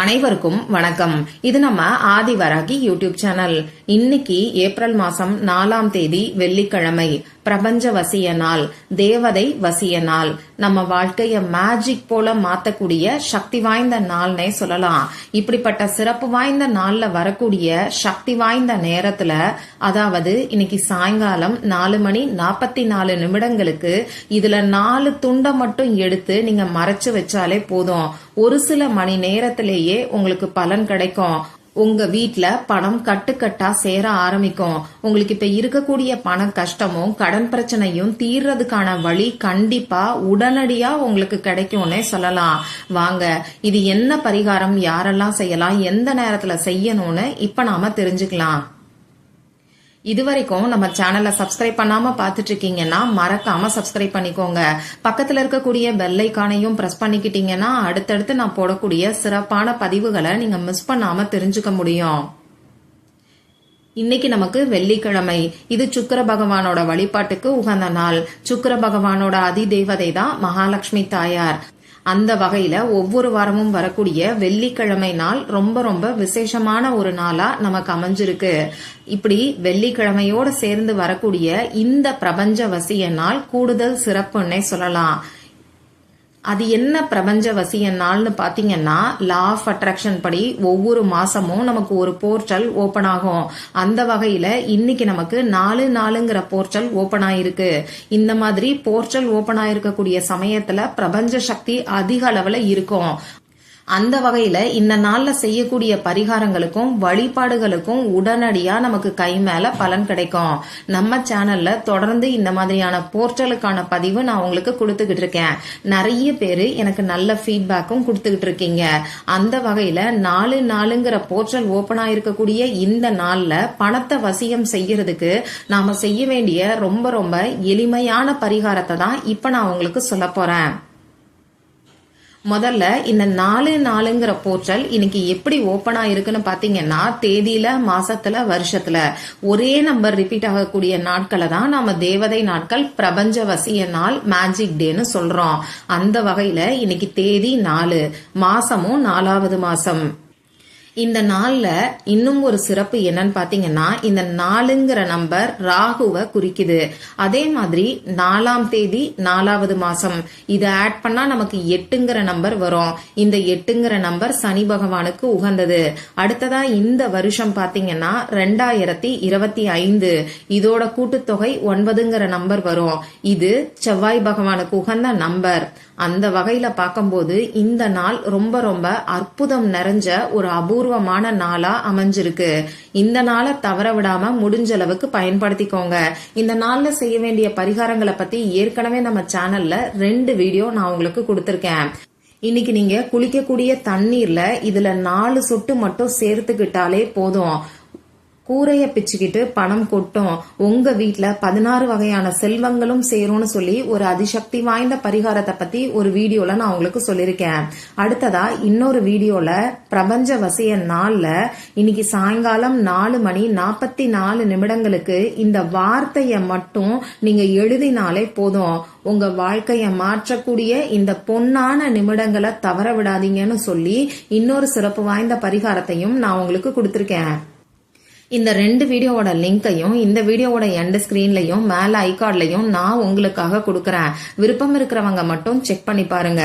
அனைவருக்கும் வணக்கம். இது நம்ம ஆதிவராகி யூடியூப் சேனல். இன்னைக்கு ஏப்ரல் மாசம் நாலாம் தேதி வெள்ளிக்கிழமை. பிரபஞ்ச வசிய நாள் தேவதை வசிய நாள் நம்ம வாழ்க்கைய மேஜிக் போல மாத்தக்கூடிய சக்தி வாய்ந்த நாள்னே சொல்லலாம். இப்படிப்பட்ட சிறப்பு வாய்ந்த நாள்ல வரக்கூடிய சக்தி வாய்ந்த நேரத்துல அதாவது இன்னைக்கு சாயங்காலம் நாலு மணி நாற்பத்தி நாலு நிமிடங்களுக்கு இதுல நாலு துண்டை மட்டும் எடுத்து நீங்க மறைச்சு வச்சாலே போதும். ஒரு சில மணி நேரத்திலேயே உங்களுக்கு பலன் கிடைக்கும். உங்க வீட்ல பணம் கட்டுக்கட்டா சேர ஆரம்பிக்கும். உங்களுக்கு இப்ப இருக்கக்கூடிய பண கஷ்டமும் கடன் பிரச்சனையும் தீர்றதுக்கான வழி கண்டிப்பா உடனடியா உங்களுக்கு கிடைக்கும்னே சொல்லலாம். வாங்க இது என்ன பரிகாரம்? யாரெல்லாம் செய்யலாம்? எந்த நேரத்துல செய்யணும்னு இப்ப நாம தெரிஞ்சுக்கலாம். இதுவரைக்கும் நம்ம சேனலை சப்ஸ்கிரைப் பண்ணாம பாத்துட்டு இருக்கீங்கன்னா மறக்காம சப்ஸ்கிரைப் பண்ணிக்கோங்க. பக்கத்துல இருக்கக்கூடிய பெல் ஐக்கானையும் பிரஸ் பண்ணிக்கிட்டீங்கன்னா அடுத்தடுத்து நான் போடக்கூடிய சிறப்பான பதிவுகளை நீங்க மிஸ் பண்ணாம தெரிஞ்சுக்க முடியும். இன்னைக்கு நமக்கு வெள்ளிக்கிழமை. இது சுக்கர பகவானோட வழிபாட்டுக்கு உகந்த நாள். சுக்கர பகவானோட அதி தேவதை தான் மகாலட்சுமி தாயார். அந்த வகையில ஒவ்வொரு வாரமும் வரக்கூடிய வெள்ளிக்கிழமை நாள் ரொம்ப ரொம்ப விசேஷமான ஒரு நாளா நமக்கு அமைஞ்சிருக்கு. இப்படி வெள்ளிக்கிழமையோட சேர்ந்து வரக்கூடிய இந்த பிரபஞ்ச வசிய நாள் கூடுதல் சிறப்புன்னே சொல்லலாம். அது என்ன பிரபஞ்ச வசிய நாள்னு பார்த்தீங்கன்னா லா ஆஃப் அட்ராக்ஷன் படி ஒவ்வொரு மாசமும் நமக்கு ஒரு போர்ட்டல் ஓபன் ஆகும். அந்த வகையில இன்னைக்கு நமக்கு நாலு நாலுங்கிற போர்ட்டல் ஓபன் ஆயிருக்கு. இந்த மாதிரி போர்ட்டல் ஓபன் ஆயிருக்கக்கூடிய சமயத்துல பிரபஞ்ச சக்தி அதிக அளவுல இருக்கும். அந்த வகையில இந்த நாள்ல செய்யக்கூடிய பரிகாரங்களுக்கும் வழிபாடுகளுக்கும் உடனடியா நமக்கு கை மேல பலன் கிடைக்கும். நம்ம சேனல்ல தொடர்ந்து இந்த மாதிரியான போர்ட்டலுக்கான பதிவு நான் உங்களுக்கு கொடுத்துக்கிட்டு இருக்கேன். நிறைய பேரு எனக்கு நல்ல ஃபீட்பேக்கும் கொடுத்துக்கிட்டு இருக்கீங்க. அந்த வகையில நாலு நாலுங்கிற போர்ட்டல் ஓபன் ஆயிருக்கக்கூடிய இந்த நாள்ல பணத்தை வசியம் செய்யறதுக்கு நாம செய்ய வேண்டிய ரொம்ப ரொம்ப எளிமையான பரிகாரத்தை தான் இப்ப நான் உங்களுக்கு சொல்ல போறேன். முதல்ல இந்த நாலு நாலுங்கிற போர்ட்டல் இன்னைக்கு எப்படி ஓபன் ஆயிருக்குன்னு பாத்தீங்கன்னா தேதியில மாசத்துல வருஷத்துல. ஒரே நம்பர் ரிப்பீட் ஆகக்கூடிய நாட்களை தான் நாம தேவதை நாட்கள் பிரபஞ்ச வசிய நாள் மேஜிக் டேன்னு சொல்றோம். அந்த வகையில இன்னைக்கு தேதி நாலு. மாசமும் நாலாவது மாசம். இந்த நாள்ல இன்னும் ஒரு சிறப்பு என்னன்னு பார்த்தீங்கன்னா இந்த நாலுங்கிற நம்பர் ராகுவை குறிக்குது. அதே மாதிரி நாலாம் தேதி நாலாவது மாசம். இதை ஆட் பண்ணா நமக்கு எட்டுங்கிற நம்பர் வரும். இந்த எட்டுங்கிற நம்பர் சனி பகவானுக்கு உகந்தது. அடுத்ததா இந்த வருஷம் பார்த்தீங்கன்னா ரெண்டாயிரத்தி இருபத்தி ஐந்து. இதோட கூட்டுத்தொகை ஒன்பதுங்கிற நம்பர் வரும். இது செவ்வாய் பகவானுக்கு உகந்த நம்பர். அந்த வகையில பார்க்கும்போது இந்த நாள் ரொம்ப ரொம்ப அற்புதம் நிறைஞ்ச ஒரு அபூர்வமான நாளா அமைஞ்சிருக்கு. இந்த நாளை தவற விடாம முடிஞ்ச அளவுக்கு பயன்படுத்திக்கோங்க. இந்த நாள்ல செய்ய வேண்டிய பரிகாரங்களை பத்தி ஏற்கனவே நம்ம சேனல்ல ரெண்டு வீடியோ நான் உங்களுக்கு கொடுத்திருக்கேன். இன்னைக்கு நீங்க குளிக்கக்கூடிய தண்ணீர்ல இதுல நாலு சொட்டு மட்டும் சேர்த்துக்கிட்டாலே போதும். கூரைய பிச்சுக்கிட்டு பணம் கொட்டும். உங்க வீட்டுல பதினாறு வகையான செல்வங்களும் சேரும்னு சொல்லி ஒரு அதிசக்தி வாய்ந்த பரிகாரத்தை பத்தி ஒரு வீடியோல நான் உங்களுக்கு சொல்லியிருக்கேன். அடுத்ததா இன்னொரு வீடியோல பிரபஞ்ச வசிய நாள்ல இன்னைக்கு சாயங்காலம் நாலு மணி நாற்பத்தி நாலு நிமிடங்களுக்கு இந்த வார்த்தைய மட்டும் நீங்க எழுதினாலே போதும். உங்க வாழ்க்கைய மாற்றக்கூடிய இந்த பொன்னான நிமிடங்களை தவற விடாதீங்கன்னு சொல்லி இன்னொரு சிறப்பு வாய்ந்த பரிகாரத்தையும் நான் உங்களுக்கு கொடுத்துருக்கேன். இந்த ரெண்டு வீடியோவோட லிங்கையும் இந்த வீடியோவோட எண்ட் ஸ்கிரீன்லயும் மேல ஐகார்ட்லையும் நான் உங்களுக்காக கொடுக்கறேன். விருப்பம் இருக்கிறவங்க மட்டும் செக் பண்ணி பாருங்க.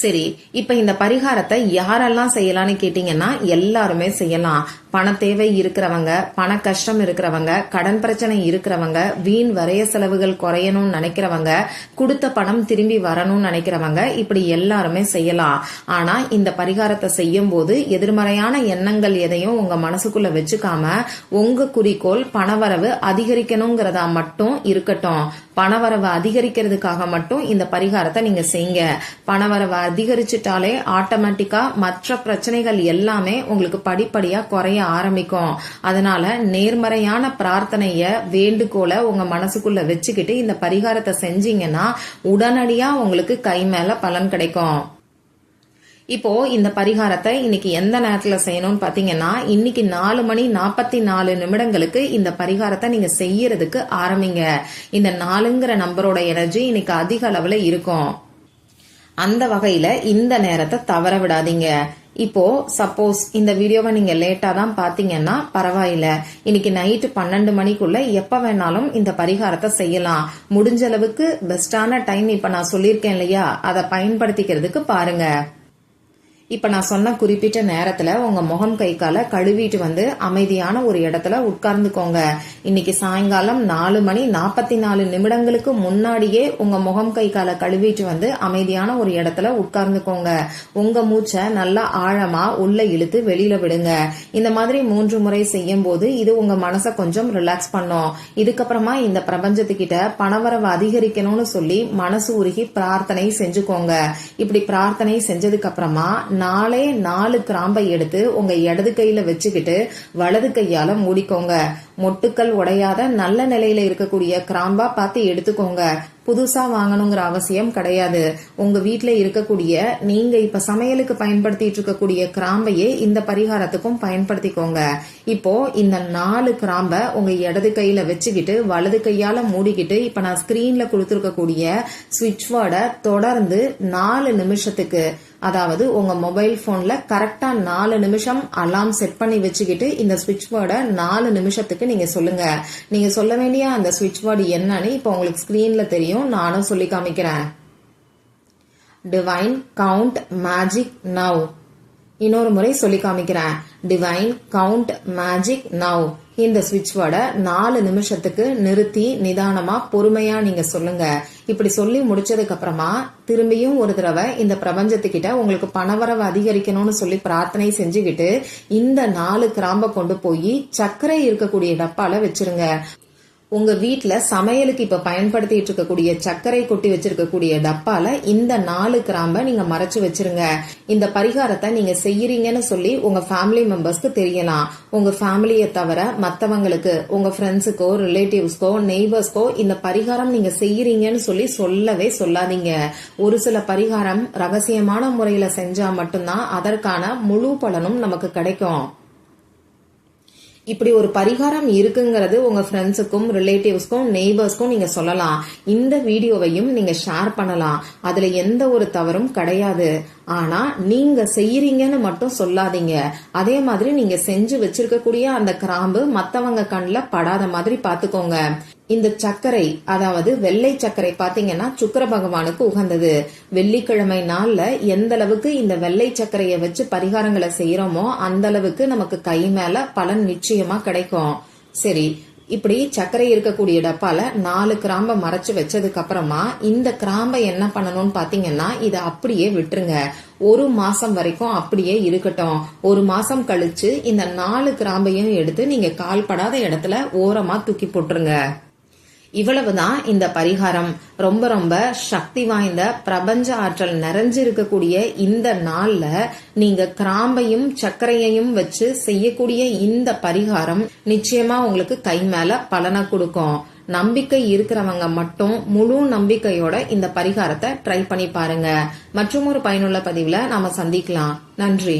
சரி இப்ப இந்த பரிகாரத்தை யாரெல்லாம் செய்யலாம்னு கேட்டீங்கன்னா எல்லாருமே செய்யலாம். பண தேவை இருக்கிறவங்க பண கஷ்டம் இருக்கிறவங்க கடன் பிரச்சனை இருக்கிறவங்க வீண் வரைய செலவுகள் குறையணும்னு நினைக்கிறவங்க கொடுத்த பணம் திரும்பி வரணும்னு நினைக்கிறவங்க இப்படி எல்லாருமே செய்யலாம். ஆனா இந்த பரிகாரத்தை செய்யும் போது எதிர்மறையான எண்ணங்கள் எதையும் உங்க மனசுக்குள்ள வச்சுக்காம உங்க குறிக்கோள் பணவரவு அதிகரிக்கணுங்கிறதா மட்டும் இருக்கட்டும். பணவரவை அதிகரிக்கிறதுக்காக மட்டும் இந்த பரிகாரத்தை நீங்க செய்யுங்க. பணவரவை அதிகரிச்சுட்டாலே ஆட்டோமேட்டிக்கா மற்ற பிரச்சனைகள் எல்லாமே உங்களுக்கு படிப்படியா குறைய ஆரம்பிக்கும். அதனால நேர்மறையான பிரார்த்தனைய வேண்டுகோளை உங்க மனசுக்குள்ள வச்சுக்கிட்டு இந்த பரிகாரத்தை செஞ்சீங்கன்னா உடனடியா உங்களுக்கு கை மேல பலன் கிடைக்கும். இப்போ இந்த பரிகாரத்தை இன்னைக்கு எந்த நேரத்துல செய்யணும்னு பாத்தீங்கன்னா இன்னைக்கு நாலு மணி நாற்பத்தி நாலு நிமிடங்களுக்கு இந்த பரிகாரத்தை நீங்க செய்யறதுக்கு ஆரம்பிங்க. இந்த நாலுங்கிற நம்பரோட எனர்ஜி இன்னைக்கு அதிக அளவுல இருக்கும். அந்த வகையில இந்த நேரத்தை தவற விடாதீங்க. இப்போ சப்போஸ் இந்த வீடியோவை நீங்க லேட்டா தான் பாத்தீங்கன்னா பரவாயில்ல. இன்னைக்கு நைட்டு பன்னெண்டு மணிக்குள்ள எப்ப வேணாலும் இந்த பரிகாரத்தை செய்யலாம். முடிஞ்ச அளவுக்கு பெஸ்டான டைம் இப்ப நான் சொல்லியிருக்கேன் இல்லையா? அதை பயன்படுத்திக்கிறதுக்கு பாருங்க. இப்ப நான் சொன்ன குறிப்பிட்ட நேரத்துல உங்க முகம் கை கால கழுவிட்டு வந்து அமைதியான ஒரு இடத்துல உட்கார்ந்துக்கோங்க. இன்னைக்கு சாயங்காலம் நாலு மணி நாற்பத்தி நாலு நிமிடங்களுக்கு முன்னாடியே உங்க முகம் கை கால கழுவிட்டு வந்து அமைதியான ஒரு இடத்துல உட்கார்ந்துக்கோங்க. உங்க மூச்சை நல்லா ஆழமா உள்ள இழுத்து வெளியில விடுங்க. இந்த மாதிரி மூன்று முறை செய்யும் போது இது உங்க மனசை கொஞ்சம் ரிலாக்ஸ் பண்ணும். இதுக்கப்புறமா இந்த பிரபஞ்சத்துக்கிட்ட பணவரவு அதிகரிக்கணும்னு சொல்லி மனசு உருகி பிரார்த்தனை செஞ்சுக்கோங்க. இப்படி பிரார்த்தனை செஞ்சதுக்கு அப்புறமா நாலே நாலு கிராம்பை எடுத்து உங்க இடது கையில வச்சுக்கிட்டு வலது கையால மூடிக்கோங்க. மொட்டுக்கள் உடையாத நல்ல நிலையில இருக்கக்கூடிய கிராம்பா பார்த்து எடுத்துக்கோங்க. புதுசா வாங்கணுங்கிற அவசியம் கிடையாது. உங்க வீட்டுல இருக்கக்கூடிய நீங்க இப்ப சமையலுக்கு பயன்படுத்திட்டு இருக்கக்கூடிய கிராம்பையே இந்த பரிகாரத்துக்கும் பயன்படுத்திக்கோங்க. இப்போ இந்த நாலு கிராம்ப உங்க இடது கையில வச்சுக்கிட்டு வலது கையால மூடிக்கிட்டு இப்ப நான் ஸ்கிரீன்ல கொடுத்துருக்கக்கூடிய சுவிட்ச் வேர்டை தொடர்ந்து நாலு நிமிஷத்துக்கு அதாவது உங்க மொபைல் போன்ல கரெக்டா நாலு நிமிஷம் அலாம் செட் பண்ணி வச்சுக்கிட்டு இந்த சுவிட்ச் வேர்டை நாலு நிமிஷத்துக்கு நீங்க சொல்லுங்க. நீங்க சொல்ல வேண்டிய அந்த சுவிட்ச் வேர்டு என்னன்னு இப்போ உங்களுக்கு ஸ்கிரீன்ல தெரியும். நானும் சொல்லி காமிக்கிறேன். டிவைன் கவுண்ட் மேஜிக் நவ் இன்னொரு முறை சொல்லி காமிக்கிறேன். டிவைன் கவுண்ட் மேஜிக் நவ் இந்த சுவிட்ச்வோட வேர்டை நாலு நிமிஷத்துக்கு நிறுத்தி நிதானமா பொறுமையா நீங்க சொல்லுங்க. இப்படி சொல்லி முடிச்சதுக்கு அப்புறமா திரும்பியும் ஒரு தடவை இந்த பிரபஞ்சத்துக்கிட்ட உங்களுக்கு பணவரவு அதிகரிக்கணும்னு சொல்லி பிரார்த்தனை செஞ்சுக்கிட்டு இந்த நாலு கிராம்ப கொண்டு போய் சர்க்கரை இருக்கக்கூடிய டப்பால வச்சிருங்க. உங்க வீட்டில் சமையலுக்கு இப்ப பயன்படுத்திட்டு இருக்கக்கூடிய சர்க்கரை கொட்டி வச்சிருக்கக்கூடிய டப்பால இந்த நாலு கிராம்ப நீங்க மறைச்சு வச்சிருங்க. இந்த பரிகாரத்தை நீங்க செய்யறீங்கன்னு சொல்லி உங்க ஃபேமிலி மெம்பர்ஸ்க்கு தெரியலாம். உங்க ஃபேமிலியை தவிர மத்தவங்களுக்கு உங்க ஃப்ரெண்ட்ஸுக்கோ ரிலேட்டிவ்ஸ்க்கோ நெய்பர்ஸ்க்கோ இந்த பரிகாரம் நீங்க செய்யறீங்கன்னு சொல்லி சொல்லவே சொல்லாதீங்க. ஒரு சில பரிகாரம் ரகசியமான முறையில செஞ்சா மட்டும்தான் அதற்கான முழு பலனும் நமக்கு கிடைக்கும். இப்படி ஒரு பரிகாரம் இருக்குங்கிறது உங்க ஃப்ரெண்ட்ஸுக்கும் ரிலேட்டிவ்ஸ்க்கும் நெய்பர்ஸ்க்கும் நீங்க சொல்லலாம். இந்த வீடியோவையும் நீங்க ஷேர் பண்ணலாம். அதுல எந்த ஒரு தவறும் கிடையாது. ஆனா நீங்க செய்யறீங்கன்னு மட்டும் சொல்லாதீங்க. அதே மாதிரி நீங்க செஞ்சு வச்சிருக்கக்கூடிய அந்த கிராம்பு மத்தவங்க கண்ணில் படாத மாதிரி பாத்துக்கோங்க இந்த சர்க்கரை அதாவது வெள்ளை சர்க்கரை பாத்தீங்கன்னா சுக்கர பகவானுக்கு உகந்தது. வெள்ளிக்கிழமை நாள்ல எந்த அளவுக்கு இந்த வெள்ளை சர்க்கரையை வச்சு பரிகாரங்களை செய்யறோமோ அந்த அளவுக்கு நமக்கு கை மேல பலன் நிச்சயமா கிடைக்கும். சரி இப்படி சர்க்கரை இருக்கக்கூடிய டப்பால நாலு கிராம்பை மறைச்சு வச்சதுக்கு அப்புறமா இந்த கிராம்பை என்ன பண்ணணும்னு பாத்தீங்கன்னா இதை அப்படியே விட்டுருங்க. ஒரு மாசம் வரைக்கும் அப்படியே இருக்கட்டும். ஒரு மாசம் கழிச்சு இந்த நாலு கிராம்பையும் எடுத்து நீங்க கால்படாத இடத்துல ஓரமா தூக்கி போட்டுருங்க. இவ்வளவுதான் இந்த பரிகாரம். ரொம்ப ரொம்ப சக்தி வாய்ந்த பிரபஞ்ச ஆற்றல் நிறைஞ்சிருக்கக்கூடிய இந்த நாள்ல நீங்க கிராம்பையும் சர்க்கரையையும் வச்சு செய்யக்கூடிய இந்த பரிகாரம் நிச்சயமா உங்களுக்கு கை மேல பலனை கொடுக்கும். நம்பிக்கை இருக்கிறவங்க மட்டும் முழு நம்பிக்கையோட இந்த பரிகாரத்தை ட்ரை பண்ணி பாருங்க. மற்றும் ஒரு பயனுள்ள பதிவுல நாம சந்திக்கலாம். நன்றி.